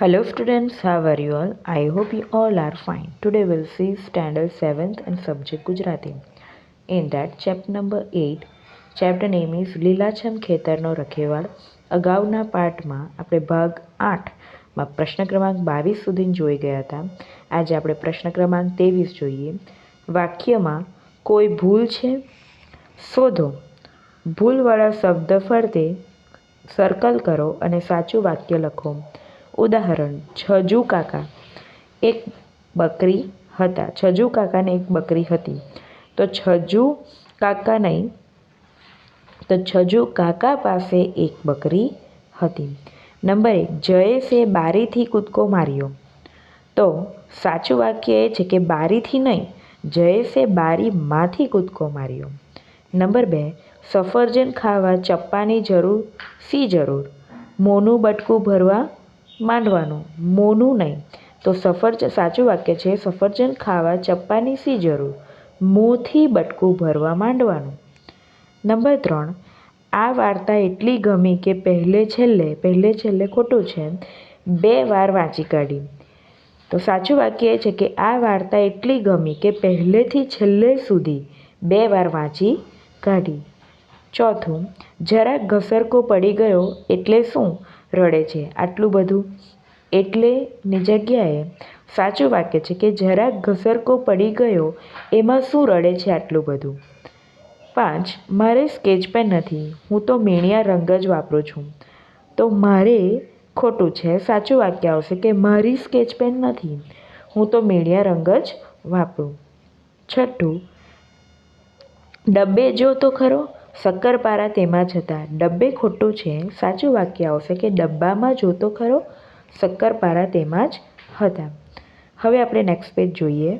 Hello students, how are you all? I hope you all are fine. Today we'll see standard 7th and subject Gujarati. In that chapter number 8, chapter name is લીલાછમ ખેતરનો રખેવાળ અગાઉના પાઠમાં આપણે ભાગ આઠમાં પ્રશ્ન ક્રમાંક બાવીસ સુધી જોઈ ગયા હતા આજે આપણે પ્રશ્ન ક્રમાંક ત્રેવીસ જોઈએ વાક્યમાં કોઈ ભૂલ છે શોધો ભૂલવાળા શબ્દ ફરતે સર્કલ કરો અને સાચું વાક્ય લખો ઉદાહરણ, છજુ કાકા. એક બકરી હતા. છજુ કાકાને એક બકરી હતી. તો છજુ કાકા નહીં, તો છજુ કાકા પાસે એક બકરી હતી. નંબર એક, જયેશે બારીથી કૂદકો માર્યો. તો સાચું વાક્ય એ છે કે બારીથી નહીં, જયેશે બારીમાંથી કૂદકો માર્યો. નંબર બે, સફરજન ખાવા ચપ્પાની જરૂર સી જરૂર? મોનું બટકું ભરવા માંડવાનું. મોનું નહીં. તો સફરજન સાચું વાક્ય છે, સફરજન ખાવા ચપ્પાની સી જરૂર. મોંથી બટકું ભરવા માંડવાનું. નંબર ત્રણ. આ વાર્તા એટલી ગમી કે પહેલે છેલ્લે પહેલે છેલ્લે ખોટું છે. બે વાર વાંચી કાઢી. તો સાચું વાક્ય એ છે કે આ વાર્તા એટલી ગમી કે પહેલેથી છેલ્લે સુધી બે વાર વાંચી કાઢી. ચોથું. જરાક ઘસરકો પડી ગયો એટલે શું? રડે છે. આટલું બધું એટલેની જગ્યાએ સાચું વાક્ય છે કે જરાક ઘસરકો પડી ગયો, એમાં શું રડે છે આટલું બધું? પાંચ, મારે સ્કેચ પેન નથી. હું તો મીણિયા રંગ જ વાપરું છું. તો મારે ખોટું છે. સાચું વાક્ય આવશે કે મારી સ્કેચ પેન નથી. હું તો મીણિયા રંગ જ વાપરું. છઠ્ઠું, ડબ્બે જો તો ખરો? શક્કરપારા તેમાં જતા ડબ્બે ખોટું છે, સાચું વાક્ય આવશે કે ડબ્બામાં જોતો ખરો, શક્કરપારા તેમાં જ હતા. હવે આપણે નેક્સ્ટ પેજ જોઈએ.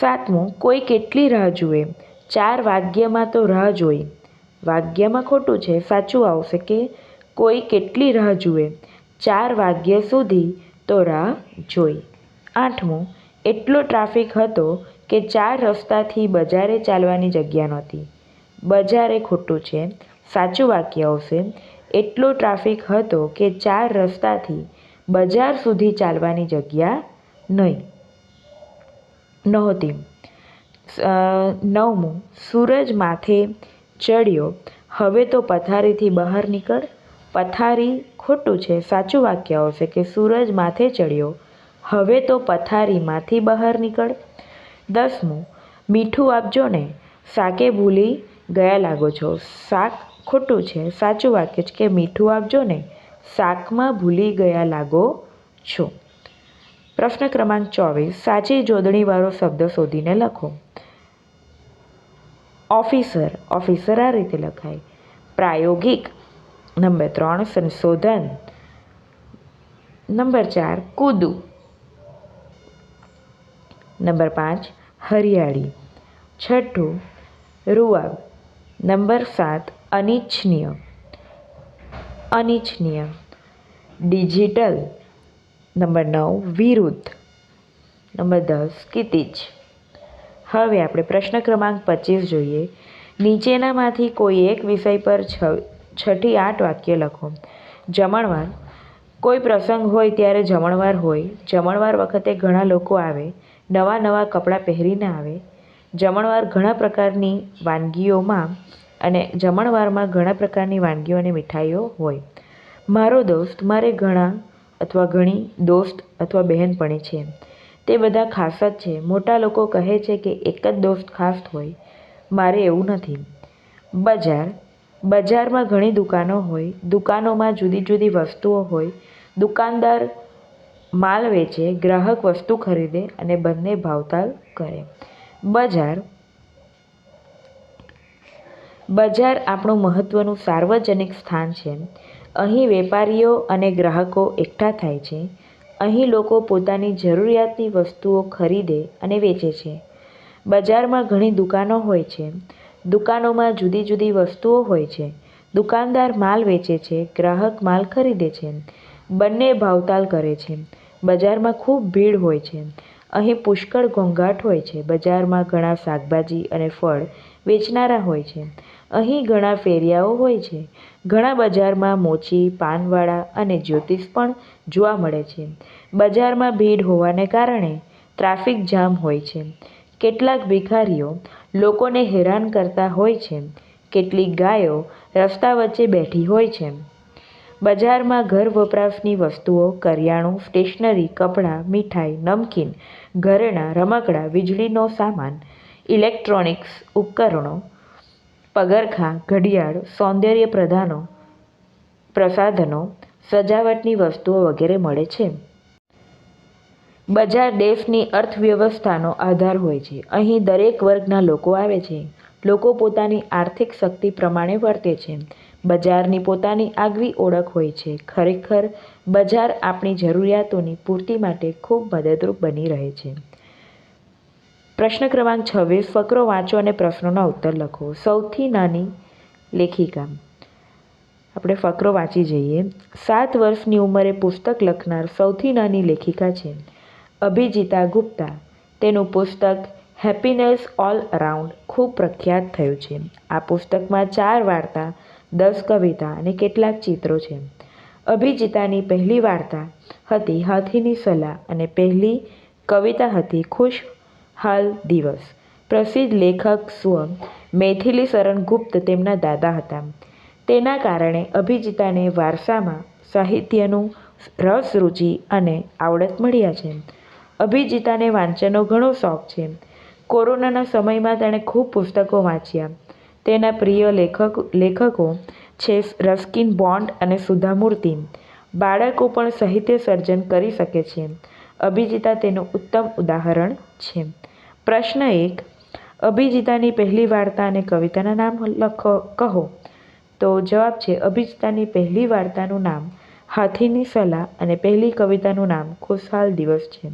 સાતમું, કોઈ કેટલી રાહ જુએ? ચાર વાગ્યમાં તો રાહ જોઈ. વાગ્યમાં ખોટું છે, સાચું આવશે કે કોઈ કેટલી રાહ જુએ? ચાર વાગ્ય સુધી તો રાહ જોઈ. આઠમું, એટલો ટ્રાફિક હતો કે ચાર રસ્તાથી બજારે ચાલવાની જગ્યા નહોતી. બજારે ખોટું છે. સાચું વાક્ય આવશે. એટલો ટ્રાફિક હતો કે ચાર રસ્તાથી બજાર સુધી ચાલવાની જગ્યા નહીં. નહોતી. નવમું. સૂરજ માથે ચડ્યો. હવે તો પથારીથી બહાર નીકળ. પથારી ખોટું છે. સાચું વાક્ય આવશે કે સૂરજ માથે ચડ્યો. હવે તો પથારીમાંથી બહાર નીકળ. દસમું, મીઠું આપજો ને શાકે ભૂલી ગયા લાગો છો. શાક ખોટું છે. સાચું વાક્ય છે કે મીઠું આપજો ને શાકમાં ભૂલી ગયા લાગો છો. પ્રશ્ન ક્રમાંક ચોવીસ, સાચી જોડણીવાળો શબ્દ શોધીને લખો. ઓફિસર ઓફિસર આ રીતે લખાય. પ્રાયોગિક, નંબર ત્રણ, સંશોધન. નંબર ચાર કૂદું નંબર પાંચ હરિયાળી. છઠ્ઠું રૂઆબ નંબર સાત, અનિચ્છનીય. અનિચ્છનીય. ડિજિટલ. નંબર નવ, વિરુદ્ધ. નંબર દસ, કિતિજ. હવે આપણે પ્રશ્ન ક્રમાંક પચીસ જોઈએ. નીચેનામાંથી કોઈ એક વિષય પર છ, છઠ્ઠી આઠ વાક્ય લખો. જમણવાર. કોઈ પ્રસંગ હોય ત્યારે જમણવાર હોય. જમણવાર વખતે ઘણા લોકો આવે. નવા નવા કપડાં પહેરીને આવે, જમણવાર ઘણા પ્રકારની વાનગીઓમાં અને જમણવારમાં ઘણા પ્રકારની વાનગીઓ અને મીઠાઈઓ હોય. મારો દોસ્ત, મારે ઘણા અથવા ઘણી દોસ્ત અથવા બહેનપણી છે. તે બધા ખાસ જ છે. મોટા લોકો કહે છે કે એક જ દોસ્ત ખાસ હોય. મારે એવું નથી. બજાર. બજારમાં ઘણી દુકાનો હોય. દુકાનોમાં જુદી જુદી વસ્તુઓ હોય. દુકાનદાર માલ વેચે, ગ્રાહક વસ્તુ ખરીદે અને બંને ભાવતાલ કરે. બજાર. બજાર આપણું મહત્ત્વનું સાર્વજનિક સ્થાન છે. અહીં વેપારીઓ અને ગ્રાહકો એકઠા થાય છે. અહીં લોકો પોતાની જરૂરિયાતની વસ્તુઓ ખરીદે અને વેચે છે. બજારમાં ઘણી દુકાનો હોય છે. દુકાનોમાં જુદી જુદી વસ્તુઓ હોય છે. દુકાનદાર માલ વેચે છે, ગ્રાહક માલ ખરીદે છે. બંને ભાવતાલ કરે છે. બજારમાં ખૂબ ભીડ હોય છે. અહીં પુષ્કળ ઘોંઘાટ હોય છે. બજારમાં ઘણા શાકભાજી અને ફળ વેચનારા હોય છે. અહીં ઘણા ફેરિયાઓ હોય છે. ઘણા બજારમાં મોચી, પાનવાળા અને જ્યોતિષ પણ જોવા મળે છે. બજારમાં ભીડ હોવાને કારણે ટ્રાફિક જામ હોય છે. કેટલાક ભિખારીઓ લોકોને હેરાન કરતા હોય છે. કેટલીક ગાયો રસ્તા વચ્ચે બેઠી હોય છે. બજારમાં ઘર વપરાશની વસ્તુઓ, કરિયાણું, સ્ટેશનરી, કપડાં, મીઠાઈ, નમકીન, ઘરેણાં, રમકડાં, વીજળીનો સામાન, ઇલેક્ટ્રોનિક્સ, ઉપકરણો, પગરખાં, ઘડિયાળ સૌંદર્ય પ્રધાનો પ્રસાધનો, સજાવટની વસ્તુઓ વગેરે મળે છે. બજાર દેશની અર્થવ્યવસ્થાનો આધાર હોય છે. અહીં દરેક વર્ગના લોકો આવે છે. લોકો પોતાની આર્થિક શક્તિ પ્રમાણે વર્તે છે. બજારની પોતાની આગવી ઓળખ હોય છે. ખરેખર, બજાર આપણી જરૂરિયાતોની પૂર્તિ માટે ખૂબ મદદરૂપ બની રહે છે. પ્રશ્ન ક્રમાંક છવ્વીસ, ફકરો વાંચો અને પ્રશ્નોના ઉત્તર લખો. સૌથી નાની લેખિકા. આપણે ફકરો વાંચી જઈએ. સાત વર્ષની ઉંમરે પુસ્તક લખનાર સૌથી નાની લેખિકા છે. અભિજીતા ગુપ્તા. તેનું પુસ્તક હેપીનેસ ઓલ અરાઉન્ડ ખૂબ પ્રખ્યાત થયું છે. આ પુસ્તકમાં ચાર વાર્તા દસ કવિતા અને કેટલાક ચિત્રો છે. અભિજીતાની પહેલી વાર્તા હતી હાથીની સલાહ અને પહેલી કવિતા હતી ખુશ હાલ દિવસ. પ્રસિદ્ધ લેખક સ્વ મૈથિલી શરણ ગુપ્ત તેમના દાદા હતા. તેના કારણે અભિજીતાને વારસામાં સાહિત્યનું રસ, રુચિ અને આવડત મળ્યા છે. અભિજીતાને વાંચનનો ઘણો શોખ છે. કોરોનાના સમયમાં તેણે ખૂબ પુસ્તકો વાંચ્યા. તેના પ્રિય લેખક, લેખકો છે રસ્કિન બોન્ડ અને સુધા મૂર્તિ. બાળકો પણ સાહિત્ય સર્જન કરી શકે છે. અભિજીતા તેનું ઉત્તમ ઉદાહરણ છે. પ્રશ્ન એક, અભિજીતાની પહેલી વાર્તા અને કવિતાના નામ લખો, કહો. તો જવાબ છે, અભિજીતાની પહેલી વાર્તાનું નામ હાથીની સલાહ અને પહેલી કવિતાનું નામ ખુશહાલ દિવસ છે.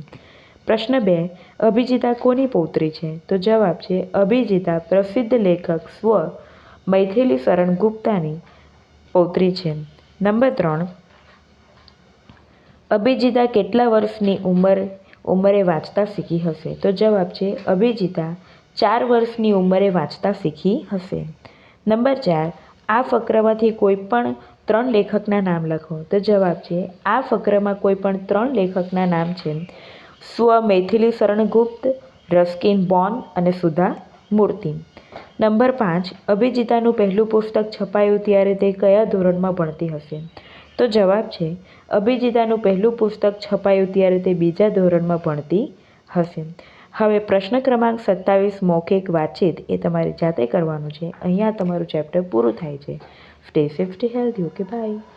પ્રશ્ન બે, અભિજીતા કોની પૌત્રી છે? તો જવાબ છે, અભિજીતા પ્રસિદ્ધ લેખક સ્વ મૈથિલી શરણ ગુપ્તાની પૌત્રી છે. નંબર ત્રણ, અભિજીતા કેટલા વર્ષની ઉંમર, ઉંમરે વાંચતા શીખી હશે? તો જવાબ છે, અભિજીતા ચાર વર્ષની ઉંમરે વાંચતા શીખી હશે. નંબર ચાર, આ ફકરામાંથી કોઈ પણ ત્રણ લેખકના નામ લખો. તો જવાબ છે, આ ફકરામાં કોઈ પણ ત્રણ લેખકના નામ છે. સ્વ મૈથિલી શરણગુપ્ત, રસ્કિન બોન અને સુધા મૂર્તિ. નંબર પાંચ, અભિજીતાનું પહેલું પુસ્તક છપાયું ત્યારે તે કયા ધોરણમાં ભણતી હશે? તો જવાબ છે, અભિજીતાનું પહેલું પુસ્તક છપાયું ત્યારે તે બીજા ધોરણમાં ભણતી હશે. હવે પ્રશ્ન ક્રમાંક સત્તાવીસ મૌખિક વાતચીત એ તમારે જાતે કરવાનું છે. અહીંયા તમારું ચેપ્ટર પૂરું થાય છે. Stay safe stay healthy okay bye